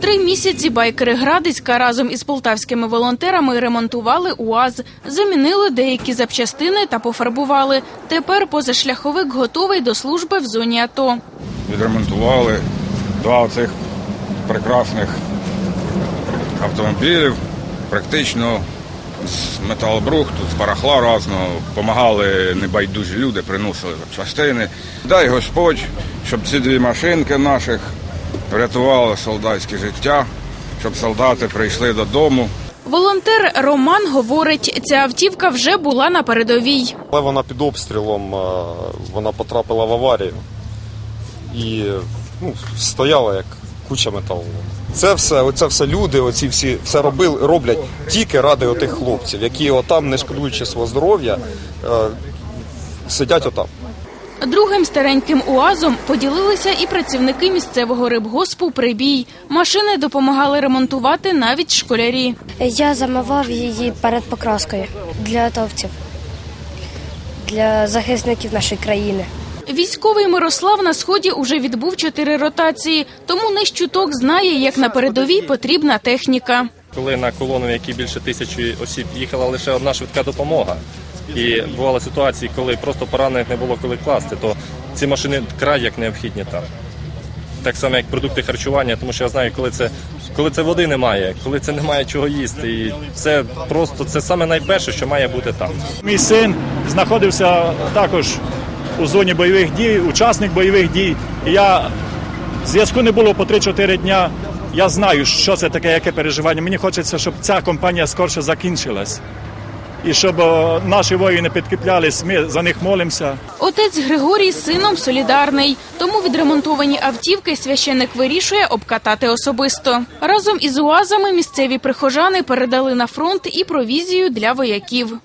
Три місяці байкери Градицька разом із полтавськими волонтерами ремонтували УАЗ, замінили деякі запчастини та пофарбували. Тепер позашляховик готовий до служби в зоні АТО. відремонтували два цих прекрасних автомобілів. Практично з металобрухту, з барахла разного, допомагали небайдужі люди, приносили запчастини. Дай Господь, щоб ці дві машинки наших врятували солдатське життя, щоб солдати прийшли додому. Волонтер Роман говорить, ця автівка вже була на передовій. Але вона під обстрілом вона потрапила в аварію і ну, стояла як куча металу. Це все, оце все люди, оці всі все робили, роблять тільки ради отих хлопців, які отам, не шкодуючи свого здоров'я, е, сидять отам. Другим стареньким УАЗом поділилися і працівники місцевого рибгоспу «Прибій». Машини допомагали ремонтувати навіть школярі. Я замивав її перед покраскою для атовців, для захисників нашої країни. Військовий Мирослав на сході уже відбув чотири ротації, тому не щуток знає, як на передовій потрібна техніка. коли на колону, в якій більше тисячі осіб їхала лише одна швидка допомога. І бували ситуації, коли просто поранених не було коли класти, то ці машини край як необхідні там. Так само, як продукти харчування, тому що я знаю, коли це, коли це води немає, коли це немає чого їсти. І це просто це саме найперше, що має бути там. Мій син знаходився також у зоні бойових дій, учасник бойових дій. Я зв'язку не було по 3-4 дня. Я знаю, що це таке, яке переживання. Мені хочеться, щоб ця компанія скорше закінчилась. І щоб е, наші воїни підкріплялись, ми за них молимося. Отець Григорій з сином солідарний, тому відремонтовані автівки священик вирішує обкатати особисто. Разом із УАЗами місцеві прихожани передали на фронт і провізію для вояків.